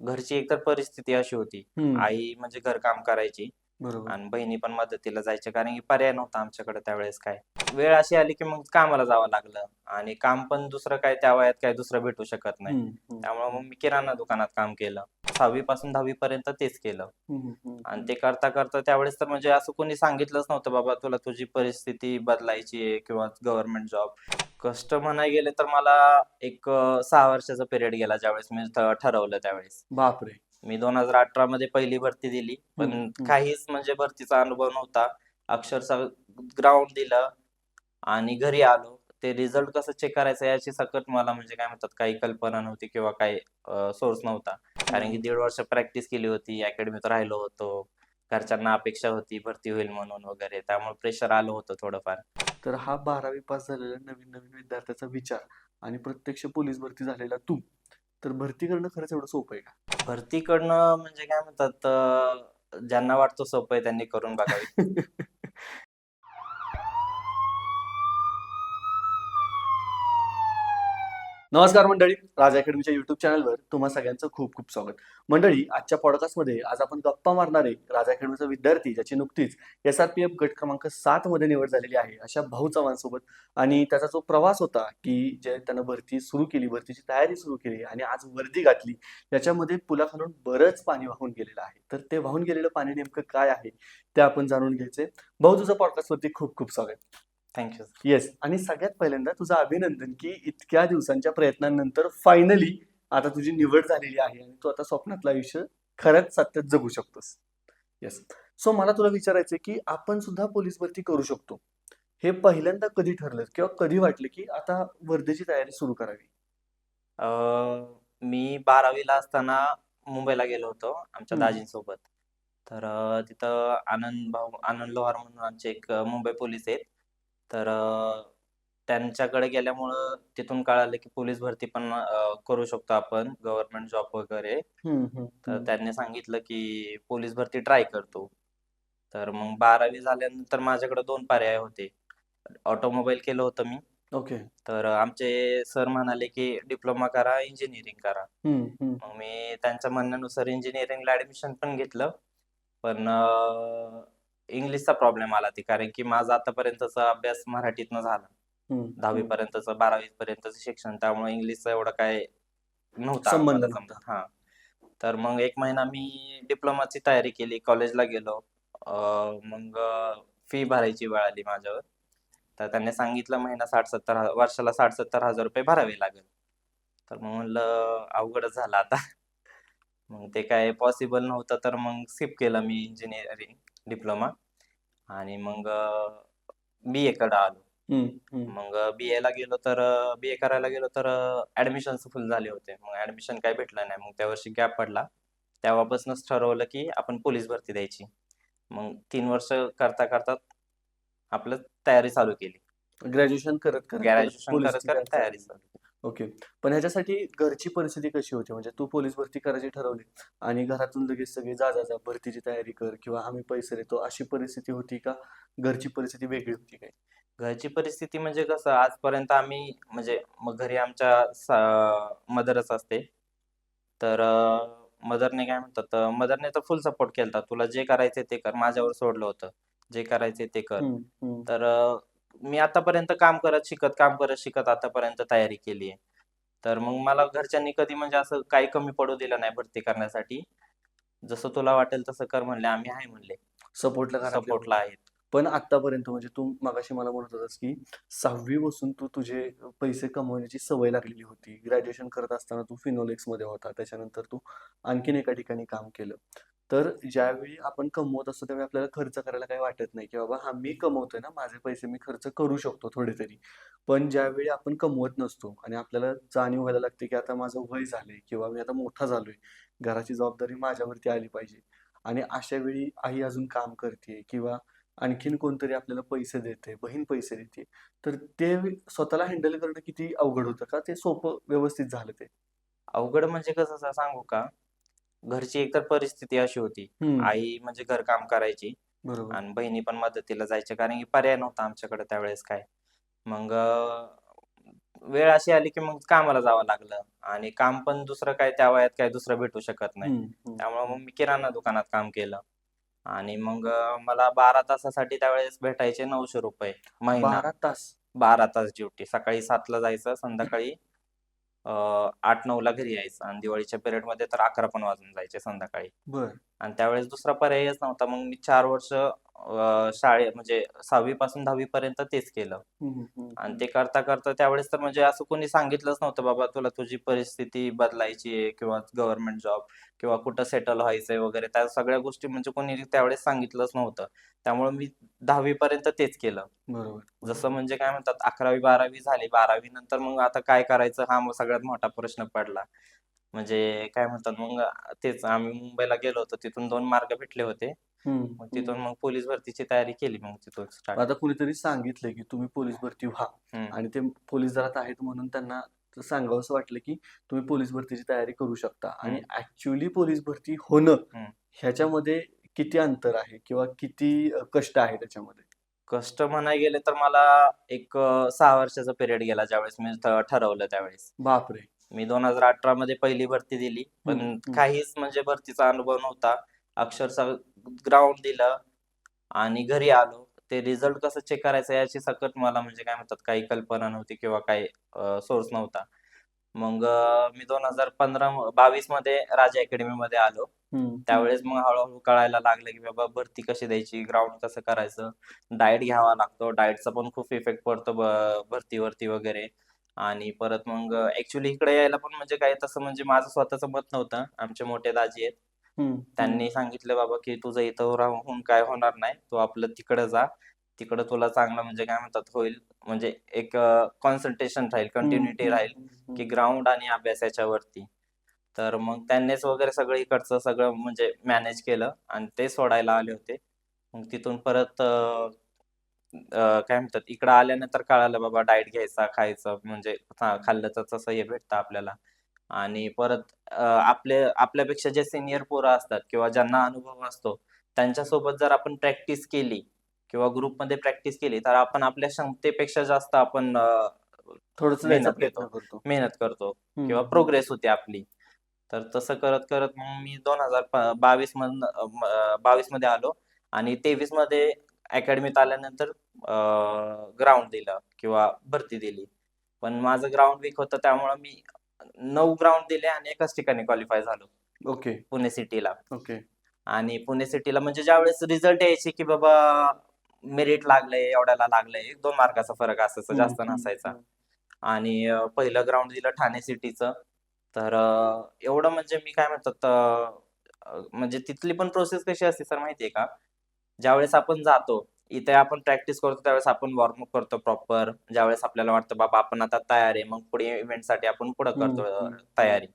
घरची एकतर परिस्थिती अशी होती. हम्म, आई म्हणजे घरकाम करायची. बरोबर. आणि बहिणी पण मदतीला जायच्या कारण की पर्याय नव्हता आमच्याकडे त्यावेळेस काय. वेळ अशी आली की मग कामाला जावं लागलं. आणि काम पण दुसरं काय त्या वयात काय दुसरं भेटू शकत नाही. हम्म, हम्म, त्यामुळे मग मी किराणा दुकानात काम केलं. सहावी पासून दहावी पर्यंत तेच केलं. आणि ते करता करता त्यावेळेस तर म्हणजे असं कोणी सांगितलंच नव्हतं बाबा तुला तुझी परिस्थिती बदलायची आहे किंवा गव्हर्नमेंट जॉब कष्ट म्हणाय गेले तर मला एक सहा वर्षाचा पिरियड गेला ज्यावेळेस मी ठरवलं त्यावेळेस. बापरे. मी दोन हजार अठरा मध्ये पहिली भरती दिली पण. काहीच म्हणजे भरतीचा अनुभव नव्हता. अक्षरशः ग्राउंड दिलं आणि घरी आलो. ते रिझल्ट कसं चेक करायचं याची सकट मला म्हणजे काय म्हणतात काही कल्पना नव्हती किंवा काही सोर्स नव्हता. कारण की दीड वर्ष प्रॅक्टिस केली होती अकॅडमीत राहिलो होतो. घरच्यांना अपेक्षा होती भरती होईल म्हणून वगैरे. त्यामुळे प्रेशर आलं होतं थोडंफार. तर हा बारावी पास झालेला नवीन नवीन विद्यार्थ्याचा विचार आणि प्रत्यक्ष पोलीस भरती झालेला तू. तर भरती करणं खरंच एवढं सोपं आहे का? भरती करणं म्हणजे काय म्हणतात ज्यांना वाटतं सोपं आहे त्यांनी करून बघावी. नमस्कार मंडळी राजा अकॅडमीच्या युट्यूब चॅनलवर तुम्हा सगळ्यांचं खूप खूप स्वागत. मंडळी आजच्या पॉडकास्टमध्ये आज आपण गप्पा मारणारे राजा अकॅडमीचा विद्यार्थी ज्याची नुकतीच एस आर पी एफ गट क्रमांक सात मध्ये निवड झालेली आहे अशा भाऊ चव्हाणसोबत. आणि त्याचा जो प्रवास होता की जे त्यानं भरती सुरू केली भरतीची तयारी सुरू केली आणि आज वर्दी घातली याच्यामध्ये पुलाखालून बरंच पाणी वाहून गेलेलं आहे. तर ते वाहून गेलेलं पाणी नेमकं काय आहे ते आपण जाणून घ्यायचे भाऊ तुझं पॉडकास्टवरती खूप खूप स्वागत. थँक्यू येस आणि सगळ्यात पहिल्यांदा तुझं अभिनंदन की इतक्या दिवसांच्या प्रयत्नांनंतर फायनली आता तुझी निवड झालेली आहे आणि तू आता स्वप्नातलं आयुष्य खरंच सत्यात जगू शकतोस. येस सो मला तुला विचारायचं की आपण सुद्धा पोलीस भरती करू शकतो. हे पहिल्यांदा कधी ठरलं किंवा कधी वाटलं की आता वर्धेची तयारी सुरू करावी? अं, मी बारावीला असताना मुंबईला गेलो होतो आमच्या हम्म. दाजींसोबत. तर अं, तिथं आनंद भाऊ आनंद लोहार म्हणून आमचे एक अं, मुंबई पोलीस आहेत. तर त्यांच्याकडे गेल्यामुळं तिथून कळालं की पोलीस भरती पण अं, करू शकतो आपण गव्हर्नमेंट जॉब वगैरे. तर त्यांनी सांगितलं की पोलीस भरती ट्राय करतो. तर मग बारावी झाल्यानंतर माझ्याकडे दोन पर्याय होते. ऑटोमोबाईल केलं होतं मी. ओके. तर आमचे सर म्हणाले की डिप्लोमा करा इंजिनिअरिंग करा. मग मी त्यांच्या म्हणण्यानुसार इंजिनिअरिंगला ऍडमिशन पण घेतलं. पण इंग्लिशचा प्रॉब्लेम आला ती. कारण की माझा आतापर्यंतचा अभ्यास मराठीतनं झाला. दहावी पर्यंतचं बारावी पर्यंतचं शिक्षण. त्यामुळे इंग्लिशचा एवढा काय नव्हता. हा. तर मग एक महिना मी डिप्लोमाची तयारी केली. कॉलेजला गेलो. मग फी भरायची वेळ आली माझ्यावर. तर त्यांनी सांगितलं महिना साठ सत्तर वर्षाला साठ सत्तर हजार रुपये भरावे लागेल. तर मग म्हणलं अवघडच झालं आता. मग ते काय पॉसिबल नव्हतं तर मग स्किप केलं मी इंजिनिअरिंग डिप्लोमा. आणि मग बी ए कडे आलो. मग बी ला गेलो तर बी ए करायला गेलो तर ऍडमिशन फुल झाले होते. मग ऍडमिशन काय भेटलं नाही. मग त्या वर्षी गॅप पडला. तेव्हापासूनच ठरवलं की आपण पोलीस भरती द्यायची. मग तीन वर्ष करता करता आपलं तयारी चालू केली. ग्रॅज्युएशन करत ग्रॅज्युएशन करत करत तयारी चालू ओके. पण ह्याच्यासाठी घरची परिस्थिती कशी होती? म्हणजे तू पोलीस भरती करायची ठरवली आणि घरातून लगेच सगळे जा जा जा भरतीची तयारी कर किंवा आम्ही पैसे देतो अशी परिस्थिती होती का? घरची परिस्थिती वेगळी होती काय? घरची परिस्थिती म्हणजे कसं आजपर्यंत आम्ही म्हणजे मग घरी आमच्या मदरच असते. तर मदरने काय म्हणतात मदरने तर फुल सपोर्ट केला तुला जे करायचे ते कर माझ्यावर सोडलं होतं. जे करायचे ते कर. तर मी आतापर्यंत काम करत शिकत काम करत शिकत आतापर्यंत तयारी केली आहे तर मग मला घरच्यांनी कधी म्हणजे असं काही कमी पडू दिलं नाही भरती करण्यासाठी. जसं तुला वाटेल तसं कर म्हणले आम्ही आहे म्हणले. सपोर्टला सपोर्टला आहेत. पण आतापर्यंत म्हणजे तू मगाशी मला म्हणत होतास की सहावी पासून तू तुझे पैसे कमवण्याची सवय लागलेली होती. ग्रॅज्युएशन करत असताना तू फिनोलेक्समध्ये होता. त्याच्यानंतर तू आणखीन एका ठिकाणी काम केलं. तर ज्यावेळी आपण कमवत असतो त्यावेळी आपल्याला खर्च करायला काही वाटत नाही की बाबा हा मी कमवतोय ना माझे पैसे मी खर्च करू शकतो थोडे तरी पण ज्यावेळी आपण कमवत नसतो आणि आपल्याला जाणीव व्हायला लागते की आता माझं वय झालंय किंवा मी आता मोठा झालोय घराची जबाबदारी माझ्यावरती आली पाहिजे. आणि अशा वेळी आई अजून काम करते किंवा आणखीन कोणतरी आपल्याला पैसे देते बहीण पैसे देते तर ते स्वतःला हँडल करणं किती अवघड होतं का? ते सोपं व्यवस्थित झालं ते. अवघड म्हणजे कसं सांगू का? घरची एकतर परिस्थिती अशी होती. आई म्हणजे घरकाम करायची. बरोबर. आणि बहिणी पण मदतीला जायच्या कारण की पर्याय नव्हता आमच्याकडे त्यावेळेस काय. मग वेळ अशी आली की मग कामाला जावं लागलं. आणि काम पण दुसरं काय त्या वयात काय दुसरं भेटू शकत नाही. हम्म, हम्म. त्यामुळे मग मी किराणा दुकानात काम केलं. आणि मग अं, मला बारा तासासाठी त्यावेळेस भेटायचे नऊशे रुपये महिना. बारा तास? बारा तास ड्युटी. सकाळी सातला जायचं संध्याकाळी आठ नऊला घरी यायचं. आणि दिवाळीच्या पिरियडमध्ये तर अकरा पण वाजून जायचे संध्याकाळी. बर. आणि त्यावेळेस दुसरा पर्यायच नव्हता. मग मी चार वर्ष शाळे म्हणजे सहावी पासून दहावी पर्यंत तेच केलं आणि ते करता करता त्यावेळेस तर म्हणजे असं कोणी सांगितलंच नव्हतं बाबा तुला तुझी परिस्थिती बदलायची आहे किंवा गव्हर्नमेंट जॉब किंवा कुठं सेटल व्हायचंय वगैरे. त्या सगळ्या गोष्टी म्हणजे कोणी त्यावेळेस सांगितलंच नव्हतं. त्यामुळे मी दहावी पर्यंत तेच केलं. बरोबर. जसं म्हणजे काय म्हणतात अकरावी बारावी झाली. बारावी नंतर मग आता काय करायचं हा सगळ्यात मोठा प्रश्न पडला. म्हणजे काय म्हणतात मग तेच आम्ही मुंबईला गेलो होतो. तिथून दोन मार्ग भेटले होते. हम्म, मग. तिथून मग पोलीस भरतीची तयारी केली मग तिथून स्टार्ट आता कुणीतरी सांगितलंय की तुम्ही पोलीस भरती व्हा. हम्म. आणि ते पोलीस दलात आहेत म्हणून त्यांना सांगावंसं वाटलं की तुम्ही पोलीस भरतीची तयारी करू शकता. आणि ऍक्च्युली पोलीस भरती होणं हम्म. ह्याच्यामध्ये किती अंतर आहे किंवा किती अ, कष्ट आहे त्याच्यामध्ये? कष्ट म्हणाय गेले तर मला एक अं, सहा वर्षाचा पिरियड गेला ज्यावेळेस मी ठ- ठरवलं त्यावेळेस. बापरे. मी दोन हजार अठरा मध्ये पहिली भरती दिली. पण हम्म. काहीच म्हणजे भरतीचा अनुभव नव्हता. अक्षरशः ग्राउंड दिलं आणि घरी आलो. ते रिझल्ट कसं चेक करायचं याची सकट मला म्हणजे काय म्हणतात काही कल्पना नव्हती किंवा काही सोर्स नव्हता. मग मी दोन हजार पंधरा बावीसमध्ये राजा अकॅडमी मध्ये आलो. त्यावेळेस मग हळूहळू कळायला लागलं की बाबा भरती कशी द्यायची ग्राउंड कसं करायचं? डाएट घ्यावा लागतो. डाएटचा पण खूप इफेक्ट पडतो भरतीवरती वगैरे. आणि परत मग ऍक्च्युली इकडे यायला पण म्हणजे काय तसं म्हणजे माझं स्वतःचं मत नव्हतं. आमचे मोठे दाजी आहेत. हम्म, हम्म. त्यांनी सांगितलं बाबा की तुझं इथं राहून काय होणार नाही. तू आपलं तिकडे जा. तिकडे तुला चांगलं म्हणजे काय म्हणतात होईल. म्हणजे एक कॉन्सन्ट्रेशन राहील कंटिन्युटी हम्म, राहील हम्म, की हम्म. ग्राउंड आणि अभ्यासाच्या वरती तर मग त्यांनीच वगैरे सगळं इकडचं सगळं म्हणजे मॅनेज केलं आणि ते सोडायला आले होते. मग तिथून परत अं, अं, काय म्हणतात इकडं आल्यानंतर कळालं बाबा डाएट घ्यायचा खायचं म्हणजे खाल्लं तर तसं हे भेटतं आपल्याला. आणि परत आपले आपल्यापेक्षा जे सिनियर पोरं असतात किंवा ज्यांना अनुभव असतो त्यांच्यासोबत जर आपण प्रॅक्टिस केली किंवा ग्रुपमध्ये प्रॅक्टिस केली तर आपण आपल्या क्षमतेपेक्षा जास्त आपण थोडंसं मेहनत. करतो मेहनत करतो किंवा. प्रोग्रेस होते आपली तर तसं करत करत मग मी दोन हजार बावीस मधन बावीसमध्ये आलो आणि तेवीसमध्ये अकॅडमीत आल्यानंतर ग्राउंड दिलं किंवा भरती दिली पण माझं ग्राउंड वीक होतं त्यामुळे मी नऊ ग्राउंड दिले आणि एकाच ठिकाणी क्वालिफाय झालो. ओके. पुणे सिटीला. ओके. आणि पुणे सिटीला म्हणजे ज्यावेळेस रिझल्ट यायचे की बाबा मेरिट लागलंय एवढ्याला लागलंय एक दोन मार्काचा फरक असायचा जास्त हम्म, नसायचा. आणि अं, पहिलं ग्राउंड दिलं ठाणे सिटीचं. तर अं, एवढं म्हणजे मी काय म्हणतात अं, अं, म्हणजे तिथली पण प्रोसेस कशी असते सर माहितीये का? ज्यावेळेस आपण जातो इथे आपण प्रॅक्टिस करतो त्यावेळेस आपण वॉर्मअप करतो प्रॉपर ज्यावेळेस आपल्याला वाटतं बाबा आपण आता तयार आहे. मग पुढे इव्हेंटसाठी आपण पुढे करतो. तयारी.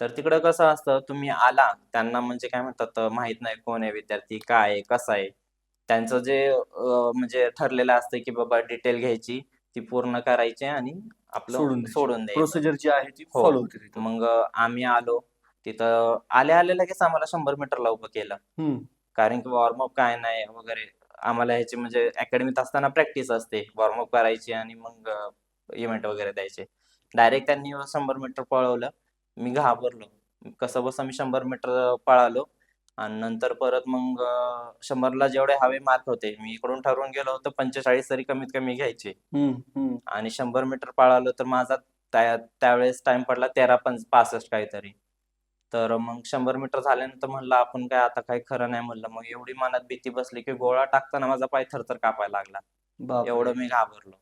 तर तिकडं कसं असतं तुम्ही आला त्यांना म्हणजे काय म्हणतात माहीत नाही कोण आहे विद्यार्थी काय आहे कसं आहे. त्यांचं जे म्हणजे ठरलेलं असतं की बाबा डिटेल घ्यायची ती पूर्ण करायची आणि आपलं सोडून द्यायचं. प्रोसिजर जी आहे ती हो. फॉलो होते तिथं. मग आम्ही आलो. तिथं आले आले लगेच आम्हाला शंभर मीटरला उभं केलं. कारण की वॉर्मअप काय नाही वगैरे. आम्हाला ह्याची म्हणजे अकॅडमीत असताना प्रॅक्टिस असते. वॉर्मअप करायची आणि मग इव्हेंट वगैरे द्यायचे. डायरेक्ट त्यांनी शंभर मीटर पळवलं. मी घाबरलो. कसं बसं मी शंभर मीटर पळालो. आणि नंतर परत मग शंभरला जेवढे हवे मार्क होते मी इकडून ठरवून गेलो होतो पंचेचाळीस तरी कमीत कमी घ्यायचे. आणि शंभर मीटर पळालो तर माझा त्या त्यावेळेस टाइम पडला तेरा पंच पासष्ट काहीतरी. तर मग शंभर मीटर झाल्यानंतर म्हणलं आपण काय आता काही खरं नाही म्हणलं. मग एवढी मनात भीती बसली की गोळा टाकताना माझा पाय थरथर कापायला लागला. बापरे. एवढं मी घाबरलो.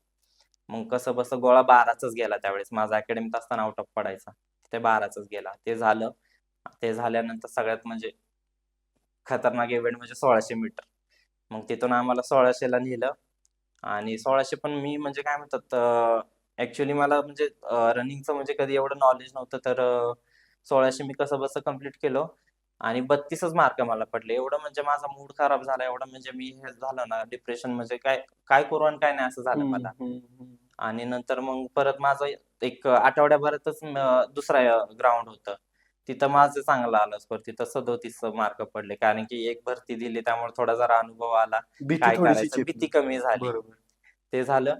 मग कसं बसं गोळा बाराचाच गेला त्यावेळेस. माझा अकॅडमीत असताना आउट ऑफ पडायचा. ते बाराचाच गेला. ते झालं. ते झाल्यानंतर सगळ्यात म्हणजे खतरनाक इव्हेंट म्हणजे सोळाशे मीटर. मग तिथून आम्हाला सोळाशेला नेलं. आणि सोळाशे पण मी म्हणजे काय म्हणतात ऍक्च्युली मला म्हणजे रनिंगचं म्हणजे कधी एवढं नॉलेज नव्हतं. तर अं, सोळाशे मी कसं बसं कंप्लीट केलं. आणि बत्तीसच मार्क मला पडले. एवढं म्हणजे माझा मूड खराब झाला. एवढं म्हणजे मी हे झालं ना डिप्रेशन म्हणजे काय काय करू आणि काय नाही असं झालं मला. आणि नंतर मग परत माझं एक आठवड्याभरातच दुसरा ग्राउंड होतं. तिथं माझं चांगलं आलं स्कोर तिथं सदोतीस मार्क पडले. कारण की एक भरती दिली त्यामुळे थोडा जरा अनुभव आला. भीती काय करायचं. भीती कमी झाली. ते झालं.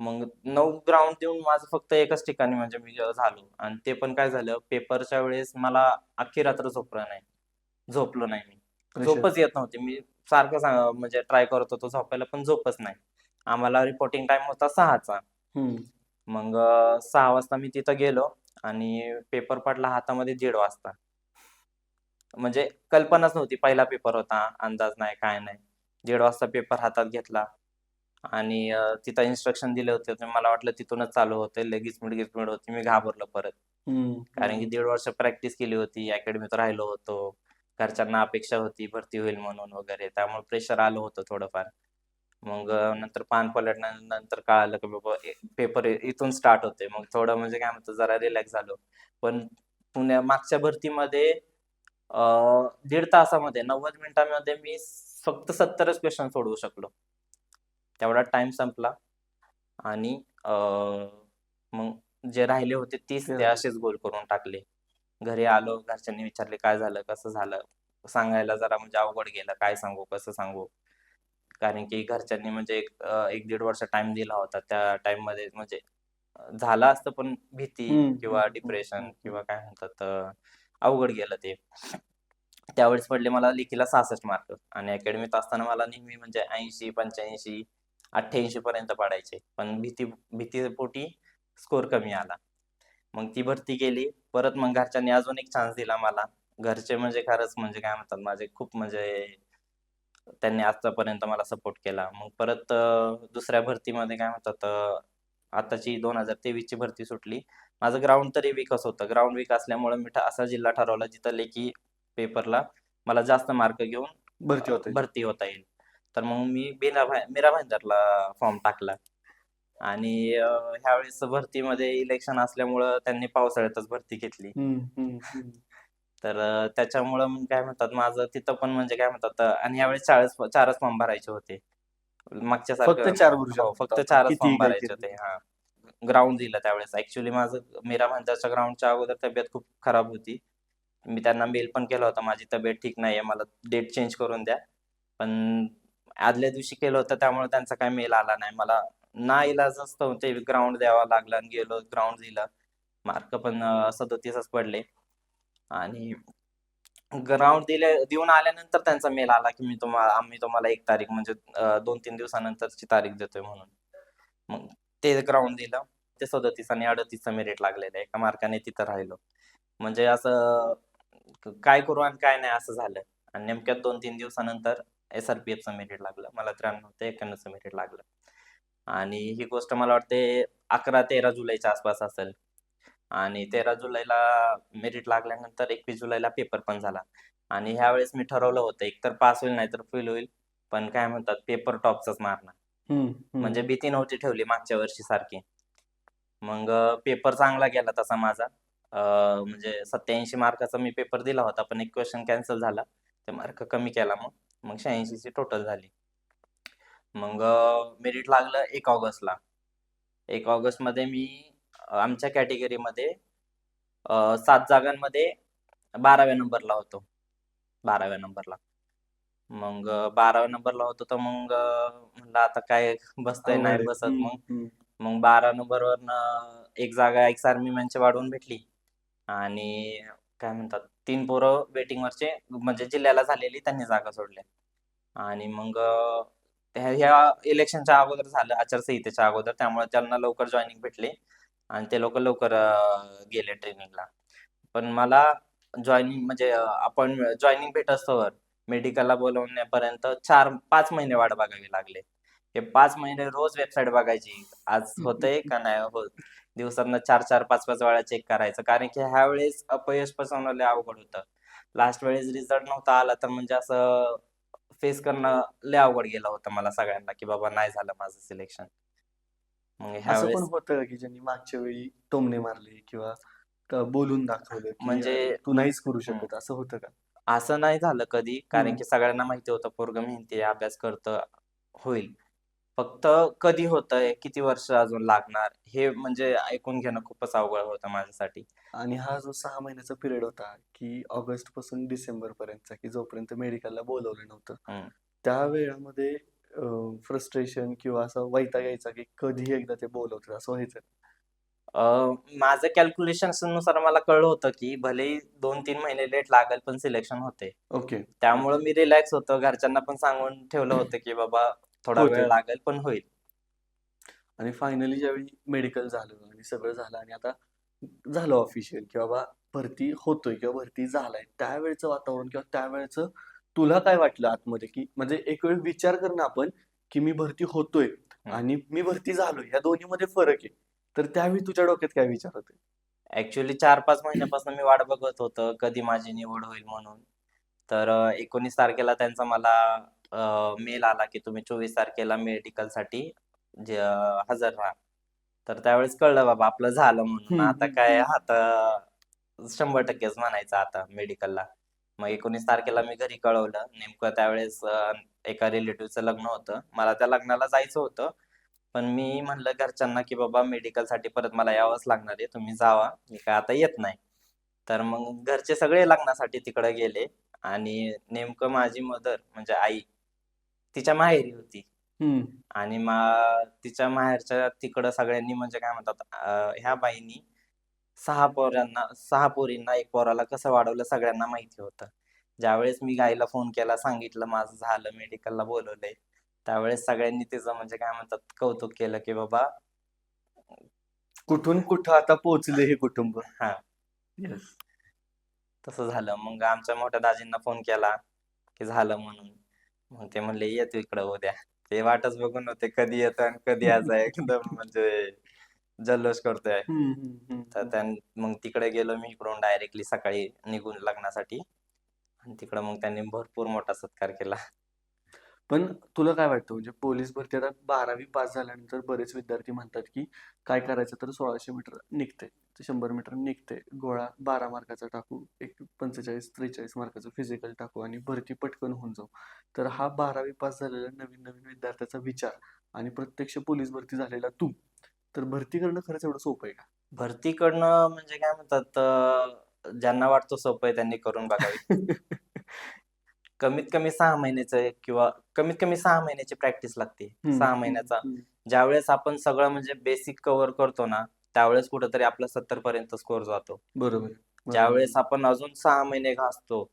मग नऊ ग्राउंड देऊन माझं फक्त एकच ठिकाणी म्हणजे मी झालो. आणि ते पण काय झालं पेपरच्या वेळेस मला अख्खी रात्र झोपलं नाही. झोपलो नाही मी. झोपच येत नव्हती. मी सारखं सांग म्हणजे ट्राय करत होतो झोपायला पण झोपच नाही. आम्हाला रिपोर्टिंग टाइम होता सहाचा. मग सहा वाजता मी तिथं गेलो आणि पेपर पडला हातामध्ये दीड वाजता. म्हणजे कल्पनाच नव्हती. पहिला पेपर होता अंदाज नाही काय नाही. दीड वाजता पेपर हातात घेतला. आणि तिथं इन्स्ट्रक्शन दिले होते. मला वाटलं तिथूनच चालू होते. लगेच मिड गिचमिड होती. मी घाबरलो परत. कारण की दीड वर्ष प्रॅक्टिस केली होती. अकॅडमीत राहिलो होतो. घरच्यांना अपेक्षा होती भरती होईल म्हणून वगैरे. त्यामुळे प्रेशर आलं होतं थोडंफार. मग नंतर पान पलटल्यानंतर कळालं की बाबा पेपर इथून स्टार्ट होते. मग थोडं म्हणजे काय म्हणतो जरा रिलॅक्स झालो. पण पुण्या मागच्या भरतीमध्ये दीड तासामध्ये नव्वद मिनिटांमध्ये मी फक्त सत्तरच क्वेश्चन सोडवू शकलो. तेवढा टाइम संपला. आणि अ, मग जे राहिले होते तीस ते. असेच गोल करून टाकले. घरी आलो घरच्यांनी विचारले काय झालं? कसं झालं? सांगायला जरा म्हणजे अवघड गेलं. काय सांगू? कसं सांगू? कारण की घरच्यांनी म्हणजे एक एक दीड वर्ष टाइम दिला होता. त्या टाइममध्ये म्हणजे झालं असतं पण भीती किंवा डिप्रेशन किंवा काय म्हणतात अवघड गेलं ते. त्यावेळेस पडले मला लेखीला सहासष्ट मार्क आणि अकॅडमीत असताना मला नेहमी म्हणजे ऐंशी पंच्याऐंशी अठ्ठ्याऐंशी पर्यंत पडायचे. पण भीती भीतीपोटी स्कोर कमी आला. मग ती भरती केली. परत मग घरच्यांनी अजून एक चान्स दिला मला. घरचे म्हणजे खरंच म्हणजे काय म्हणतात माझे खूप म्हणजे त्यांनी आतापर्यंत मला सपोर्ट केला. मग परत दुसऱ्या भरतीमध्ये काय म्हणतात आताची दोन हजार तेवीसची भरती सुटली. माझं ग्राउंड तरी वीकच होतं. ग्राउंड वीक असल्यामुळे मी असा जिल्हा ठरवला जिथं लेखी पेपरला मला जास्त मार्क घेऊन भरती होता. भरती होता येईल. तर मग मी मीरा भाई मीरा भाईंदरला फॉर्म टाकला. आणि ह्यावेळेस भरतीमध्ये इलेक्शन असल्यामुळं त्यांनी पावसाळ्यातच भरती घेतली. तर त्याच्यामुळं मग काय म्हणतात माझं तिथं पण म्हणजे काय म्हणतात आणि यावेळेस चारच चारच फॉर्म भरायचे होते. मागच्या फक्त चार हो फक्त. चारच फॉर्म भरायचे होते हा. ग्राउंड दिलं त्यावेळेस. ऍक्च्युली माझं मीरा भांजाच्या ग्राउंडच्या अगोदर तब्येत खूप खराब होती. मी त्यांना मेल पण केला होता माझी तब्येत ठीक नाहीये मला डेट चेंज करून द्या. पण आदल्या दिवशी केलं होतं त्यामुळे त्यांचा काही मेल आला नाही. मला ना इलाज असतो ते ग्राउंड द्यावा लागला आणि गेलो ग्राउंड दिलं. मार्क पण सदोतीसच पडले. आणि ग्राउंड दिले देऊन आल्यानंतर त्यांचा मेल आला की मी तुम्हाला आम्ही तुम्हाला एक तारीख म्हणजे दोन तीन दिवसानंतरची तारीख देतोय म्हणून. मग ते ग्राउंड दिलं. ते सदतीस आणि अडतीसचं मेरिट लागलेलं एका मार्काने तिथं राहिलो. म्हणजे असं काय करू आणि काय नाही असं झालं. आणि नेमक्यात दोन तीन दिवसानंतर एस आर पी एफचं मेरिट लागलं. मला त्र्याण्णव ते एक्क्याण्णवचं मेरिट लागलं. आणि ही गोष्ट मला वाटते अकरा तेरा जुलैच्या आसपास असेल. आणि तेरा जुलैला मेरिट लागल्यानंतर एकवीस जुलैला पेपर पण झाला. आणि ह्या वेळेस मी ठरवलं होतं एकतर पास होईल नाहीतर फेल होईल. पण काय म्हणतात पेपर टॉपचाच मारणार. म्हणजे भीती नव्हती ठेवली मागच्या वर्षी सारखी. मग पेपर चांगला गेला तसा माझा. म्हणजे सत्याऐंशी मार्काचा मी पेपर दिला होता पण एक क्वेश्चन कॅन्सल झाला. ते मार्क कमी केला मग. मग शहाऐंशीची टोटल झाली. मग मेरिट लागलं एक ऑगस्टला. एक ऑगस्टमध्ये मी अं, आमच्या कॅटेगरीमध्ये सात जागांमध्ये बाराव्या नंबरला होतो. बाराव्या नंबरला मग बाराव्या नंबरला होतो तर मग म्हणलं आता काय बसतंय नाही. बसत मग. मग बारा नंबरवरनं एक जागा एक्स आर्मी मॅनची वाढवून भेटली. आणि काय म्हणतात? तीन पोरं वेटिंगवरचे म्हणजे जिल्ह्याला झालेली त्यांनी जागा सोडल्या. आणि मग ह्या इलेक्शनच्या अगोदर झालं आचारसंहितेच्या अगोदर त्यामुळे त्यांना लवकर जॉईनिंग भेटली आणि ते लोक लवकर गेले ट्रेनिंगला पण मला जॉईनिंग म्हणजे आपण जॉईनिंग भेटस्तवर मेडिकलला बोलवण्यापर्यंत चार पाच महिने वाट बघावी लागले. हे पाच महिने रोज वेबसाईट बघायची. आज होतंय का नाही होत? दिवसातनं चार चार पाच पाच वेळा चेक करायचं. कारण की ह्या वेळेस अपयश पसवणं लय अवघड होतं. लास्ट वेळेस रिझल्ट नव्हता आला तर म्हणजे असं फेस करणं लय अवघड गेलं होतं मला सगळ्यांना की बाबा नाही झालं माझं सिलेक्शन ह्या असं पण वेळेस होतं का ज्यांनी मागच्या वेळी टोमणे मारले किंवा बोलून दाखवलं म्हणजे- तू नाहीच करू शकत असं होतं का? असं नाही झालं कधी. कारण. की सगळ्यांना माहिती होतं पोरग मेहनती अभ्यास करतं होईल. फक्त कधी होतंय किती वर्ष अजून लागणार हे म्हणजे ऐकून घेणं खूपच अवघड होतं माझ्यासाठी. आणि हा जो सहा महिन्याचा पिरियड होता की ऑगस्टपासून डिसेंबर पर्यंतचा की जोपर्यंत मेडिकलला बोलवलं नव्हतं हम्म. त्या वेळामध्ये फ्रस्ट्रेशन किंवा असं वैताग यायचा की कधी एकदा ते बोलवतात असं व्हायचं? अं, माझं कॅल्क्युलेशन्सनुसार मला कळलं होतं की भलेही दोन तीन महिने लेट लागेल पण सिलेक्शन होते ओके. त्यामुळे मी रिलॅक्स होतो. घरच्यांना पण सांगून ठेवलं होतं की बाबा थोडा होते. वेळ लागेल पण होईल. आणि फायनली ज्यावेळी मेडिकल झालं आणि सगळं झालं आणि आता झालं ऑफिशियल की बाबा भरती होतोय किंवा भरती झालाय त्यावेळेचं वातावरण किंवा त्यावेळेचं तुला काय वाटलं आतमध्ये की म्हणजे एक वेळ विचार कर ना आपण की मी भरती होतोय आणि मी भरती झालोय या दोन्हीमध्ये फरक आहे. तर त्यावेळी तुझ्या डोक्यात काय विचार होते? ऍक्च्युली चार पाच महिन्यापासून मी वाट बघत होतो कधी माझी निवड होईल म्हणून. तर एकोणीस तारखेला त्यांचा मला मेल आला की तुम्ही चोवीस तारखेला मेडिकलसाठी हजर राहा. तर त्यावेळेस कळलं बाबा आपलं झालं म्हणून. आता काय. आता शंभर टक्केच म्हणायचं आता मेडिकलला मग एकोणीस तारखेला मी घरी कळवलं. नेमकं त्यावेळेस एका रिलेटिव्हचं लग्न होतं. मला त्या लग्नाला जायचं होतं. पण मी म्हणलं घरच्यांना की बाबा मेडिकलसाठी परत मला यावंच लागणार आहे. तुम्ही जावा. मी काय आता येत नाही. तर मग घरचे सगळे लग्नासाठी तिकडे गेले. आणि नेमकं माझी मदर म्हणजे आई तिच्या माहेरी होती. हम्म. आणि मा तिच्या माहेरच्या तिकडं सगळ्यांनी म्हणजे काय म्हणतात अं, ह्या बाईनी सहा पोरांना सहा पोरींना एक पोराला कसं वाढवलं सगळ्यांना माहिती होतं. ज्यावेळेस मी गाईला फोन केला सांगितलं माझं झालं मेडिकलला बोलवलंय. त्यावेळेस सगळ्यांनी तिचं म्हणजे काय म्हणतात कौतुक केलं की बाबा कुठून कुठं आता पोहोचले हे कुटुंब? हा. तसं झालं. मग आमच्या मोठ्या दाजींना फोन केला की झालं म्हणून. मग ते म्हणले ये तू इकडं उद्या. ते वाटच बघून होते कधी येतं आणि कधी यायचं एकदम म्हणजे जल्लोष करतोय. तर त्या मग तिकडे गेलो मी इकडून डायरेक्टली सकाळी निघून लग्नासाठी. आणि तिकडं मग त्यांनी भरपूर मोठा सत्कार केला. पण तुला काय वाटतं? म्हणजे पोलीस भरती आता बारावी पास झाल्यानंतर बरेच विद्यार्थी म्हणतात की काय करायचं तर सोळाशे मीटर निघते शंभर मीटर निघते गोळा बारा मार्काचा टाकू एक पंचेचाळीस त्रेचाळीस मार्काचं फिजिकल टाकू आणि भरती पटकन होऊन जाऊ. तर हा बारावी पास झालेला नवीन नवीन विद्यार्थ्याचा विचार आणि प्रत्यक्ष पोलीस भरती झालेला तू. तर भरती करणं खरंच एवढं सोपं आहे का? भरतीकडनं म्हणजे काय म्हणतात ज्यांना वाटतं सोपं आहे त्यांनी करून बघावी. कमीत कमी सहा महिन्याचं किंवा कमीत कमी सहा महिन्याची प्रॅक्टिस लागते. सहा महिन्याचा. ज्यावेळेस आपण सगळं म्हणजे बेसिक कव्हर करतो ना त्यावेळेस कुठेतरी आपला सत्तर पर्यंत स्कोर जातो. बरोबर. ज्यावेळेस आपण अजून सहा महिने घासतो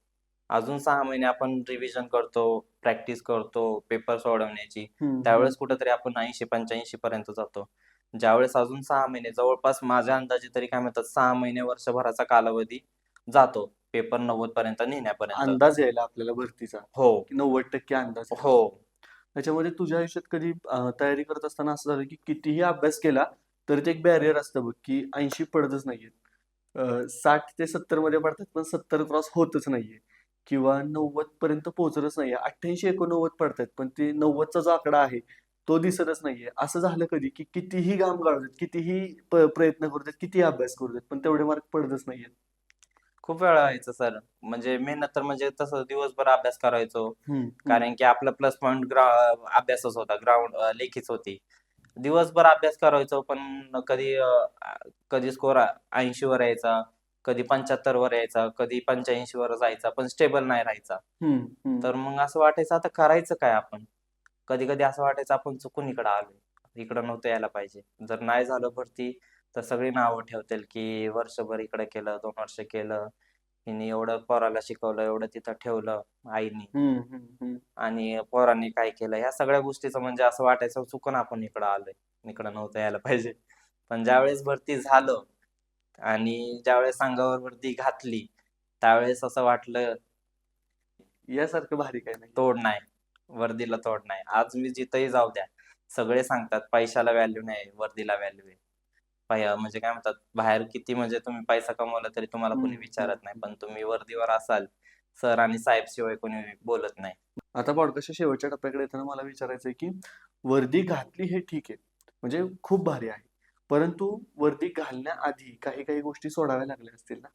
अजून सहा महिने आपण रिव्हिजन करतो प्रॅक्टिस करतो पेपर सोडवण्याची त्यावेळेस कुठेतरी आपण ऐंशी पंच्याऐंशी पर्यंत जातो. ज्यावेळेस अजून सहा महिने जवळपास माझ्या अंदाजे तरी काय म्हणतात सहा महिने वर्षभराचा कालावधी जातो. पेपर नव्वद पर्यंत नेण्यापर्यंत. अंदाज यायला आपल्याला भरतीचा. हो. नव्वद टक्के अंदाज यायला. हो. त्याच्यामध्ये तुझ्या आयुष्यात कधी अं, तयारी करत असताना असं झालं की कितीही अभ्यास केला तर ते एक बॅरियर असतं बघ की ऐंशी पडतच नाहीये साठ ते सत्तरमध्ये पडतात पण सत्तर क्रॉस होतच नाहीये. किंवा नव्वद पर्यंत पोहोचतच नाहीये. अठ्ठ्याऐंशी एकोणनव्वद पडतात पण ते नव्वदचा जो आकडा आहे तो दिसतच नाहीये. असं झालं कधी की कितीही काम काढू देत कितीही प- प्रयत्न करू देत कितीही अभ्यास करू देत पण तेवढे मार्क पडतच नाहीये खूप वेळा व्हायचं सर. म्हणजे मेहनत तर म्हणजे तसं दिवसभर अभ्यास करायचो. कारण की आपला प्लस पॉईंट अभ्यासच होता. ग्राउंड लेखीच होती. दिवसभर अभ्यास करायचो पण कधी कधी स्कोर ऐंशी वर यायचा कधी पंच्याहत्तर वर यायचा कधी पंच्याऐंशी वर जायचा पण स्टेबल नाही राहायचा. तर मग असं वाटायचं आता करायचं काय आपण? कधी कधी असं वाटायचं आपण चुकून इकडं आलोय. इकडं नव्हतं यायला पाहिजे. जर नाही झालं भरती तर सगळी नावं ठेवतील की वर्षभर इकडे केलं दोन वर्ष केलं. हिने एवढं पोराला शिकवलं एवढं तिथं ठेवलं आईनी. हम्म, हम्म, हम्म. आणि पोरांनी काय केलं ह्या सगळ्या गोष्टीचं म्हणजे असं वाटायचं चुकून आपण इकडं आलोय. इकडं नव्हतं यायला पाहिजे. पण ज्यावेळेस भरती झालं आणि ज्यावेळेस अंगावर वरती घातली त्यावेळेस असं वाटलं यासारखं भारी काय नाही. तोड नाही. वर्दीला तोड नाही. आज मी जिथंही जाऊ द्या. सगळे सांगतात पैशाला व्हॅल्यू नाही वर्दीला व्हॅल्यू आहे. म्हणजे काय म्हणतात बाहेर किती म्हणजे तुम्ही पैसा कमवला तरी तुम्हाला कोणी विचारत नाही. पण तुम्ही वर्दीवर असाल सर आणि साहेब शिवाय कोणी बोलत नाही. आता पॉडकास्टच्या शेवटच्या टप्प्याकडे येताना मला विचारायचं आहे की वर्दी घातली हे ठीक आहे म्हणजे खूप भारी आहे. परंतु वर्दी घालण्याआधी काही काही गोष्टी सोडाव्या लागल्या असतील ना?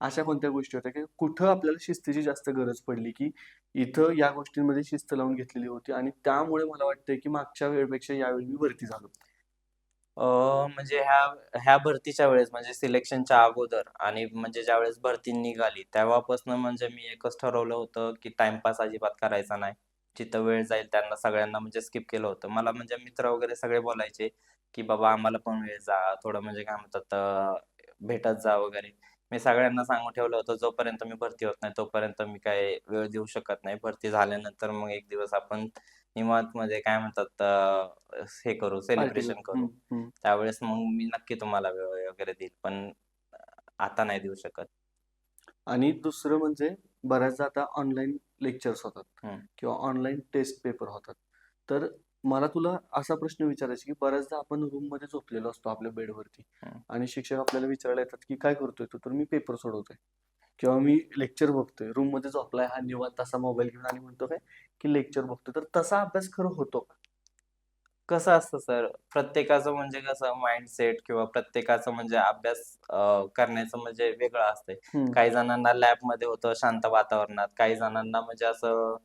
अशा कोणत्या गोष्टी होत्या? की कुठं आपल्याला शिस्तीची जास्त गरज पडली की इथं या गोष्टींमध्ये शिस्त लावून घेतलेली होती आणि त्यामुळे मला वाटतंय की मागच्या वेळेपेक्षा यावेळी मी भरती झालो. म्हणजे ह्या ह्या भरतीच्या वेळेस म्हणजे सिलेक्शनच्या अगोदर आणि म्हणजे ज्यावेळेस भरती निघाली तेव्हापासून म्हणजे मी एकच ठरवलं होतं की टाइमपास अजिबात करायचा नाही. जिथं वेळ जाईल त्यांना सगळ्यांना म्हणजे स्किप केलं होतं. मला म्हणजे मित्र वगैरे सगळे बोलायचे की बाबा आम्हाला पण वेळ जा थोडं म्हणजे काय म्हणतात भेटत जा वगैरे. मी सगळ्यांना सांगून ठेवलं होतं जोपर्यंत मी भरती होत नाही तोपर्यंत मी काय वेळ देऊ शकत नाही. भरती झाल्यानंतर मग एक दिवस आपण निवांत मध्ये काय म्हणतात अं, हे करू सेलिब्रेशन करू. त्यावेळेस मग मी नक्की तुम्हाला वेळ वगैरे देईल पण आता नाही देऊ शकत. आणि दुसरं म्हणजे बऱ्याचदा आता ऑनलाईन लेक्चर्स होतात हम्म. किंवा ऑनलाईन टेस्ट पेपर होतात. तर मला तुला असा प्रश्न विचारायचा की बऱ्याचदा आपण रूममध्ये झोपलेलो असतो आपल्या बेडवरती हम्म. आणि शिक्षक आपल्याला विचारायला येतात की काय करतोय तू? तर मी पेपर सोडवतोय. किंवा मी लेक्चर बघतोय. रूममध्ये झोपलाय हा निवांत असा मोबाईल घेऊन आणि म्हणतो काय की लेक्चर बघतोय. तर तसा अभ्यास खरं होतो का? कसं असतं सर? प्रत्येकाचं म्हणजे कसं माइंडसेट किंवा प्रत्येकाचं म्हणजे अभ्यास अं, करण्याचं म्हणजे वेगळं असतंय. हम्म. काही जणांना लॅबमध्ये होतं शांत वातावरणात. काही जणांना म्हणजे असं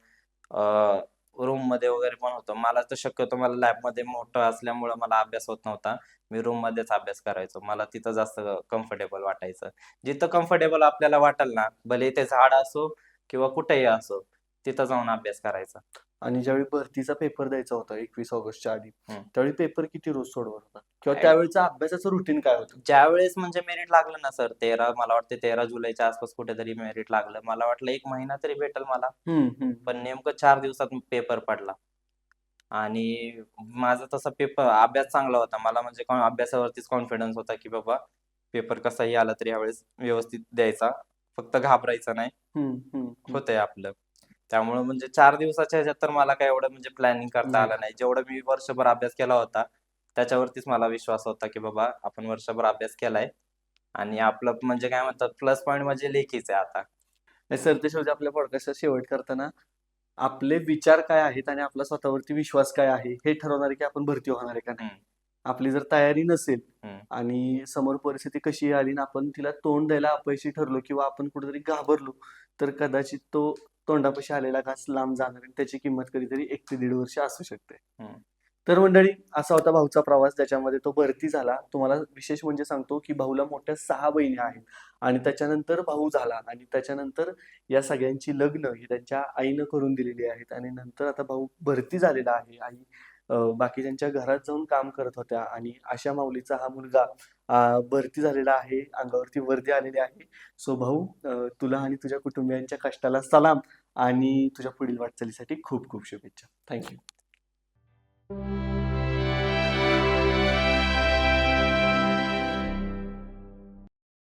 रूममध्ये वगैरे पण होतं. मला तर शक्यतो मला लॅबमध्ये मोठं असल्यामुळे मला अभ्यास होत नव्हता. मी रूम मध्येच अभ्यास करायचो. मला तिथं जास्त कम्फर्टेबल वाटायचं. जिथं कम्फर्टेबल आपल्याला वाटेल ना भले ते झाड असो किंवा कुठेही असो तिथं जाऊन अभ्यास करायचा. आणि ज्यावेळी भरतीचा पेपर द्यायचा होता एकवीस ऑगस्टच्या आधी हम्म. त्यावेळी पेपर किती रोज सोडवत होता? किंवा त्यावेळेचा अभ्यासाचं रुटीन काय होतं? ज्यावेळेस म्हणजे मेरिट लागलं ना सर तेरा मला वाटते तेरा जुलैच्या आसपास कुठेतरी मेरिट लागलं. मला वाटलं एक महिना तरी भेटेल मला. हम्म, हम्म. पण नेमकं चार दिवसात पेपर पडला. आणि माझा तसा पेपर अभ्यास चांगला होता. मला म्हणजे कॉन- अभ्यासावरतीच कॉन्फिडन्स होता की बाबा पेपर कसाही आला तरी यावेळेस व्यवस्थित द्यायचा. फक्त घाबरायचं नाही. हम्म, हम्म, हम्म. होतंय आपलं. त्यामुळे म्हणजे चार दिवसाच्या ह्याच्यात तर मला काय एवढं म्हणजे प्लॅनिंग करता नाही. आलं नाही जेवढं मी वर्षभर अभ्यास केला होता त्याच्यावरतीच मला विश्वास होता की बाबा आपण वर्षभर अभ्यास केलाय आणि आपलं म्हणजे काय म्हणतात प्लस पॉईंट म्हणजे लेखीच आहे आता सर ते शेवटी आपल्या पॉडकास्टचा शेवट करताना आपले विचार काय आहेत आणि आपला स्वतःवरती विश्वास काय आहे हे ठरवणार आहे की आपण भरती होणार आहे का नाही हम्म. आपली जर तयारी नसेल हम्म. आणि समोर परिस्थिती कशी आली आणि आपण तिला तोंड द्यायला अपयशी ठरलो किंवा आपण कुठेतरी घाबरलो तर कदाचित तो तोंडापाशी आलेला घास लांब जाणार आणि त्याची किंमत कधीतरी एक ते दीड वर्ष असू शकते. तर मंडळी असा होता भाऊचा प्रवास ज्याच्यामध्ये तो भरती झाला. तुम्हाला विशेष म्हणजे सांगतो की भाऊला मोठ्या सहा बहिणी आहेत आणि त्याच्यानंतर भाऊ झाला आणि त्याच्यानंतर या सगळ्यांची लग्न ही त्यांच्या आईनं करून दिलेली आहेत आणि नंतर आता भाऊ भरती झालेला आहे. आई बाकीच्यांच्या घरात जाऊन काम करत होत्या आणि अशा माऊलीचा हा मुलगा भरती झालेला आहे अंगावरती वर्दी आलेली आहे. सो भाऊ तुला आणि तुझ्या कुटुंबियांच्या कष्टाला सलाम आणि तुझ्या पुढील वाटचालीसाठी खूप खूप शुभेच्छा. थँक्यू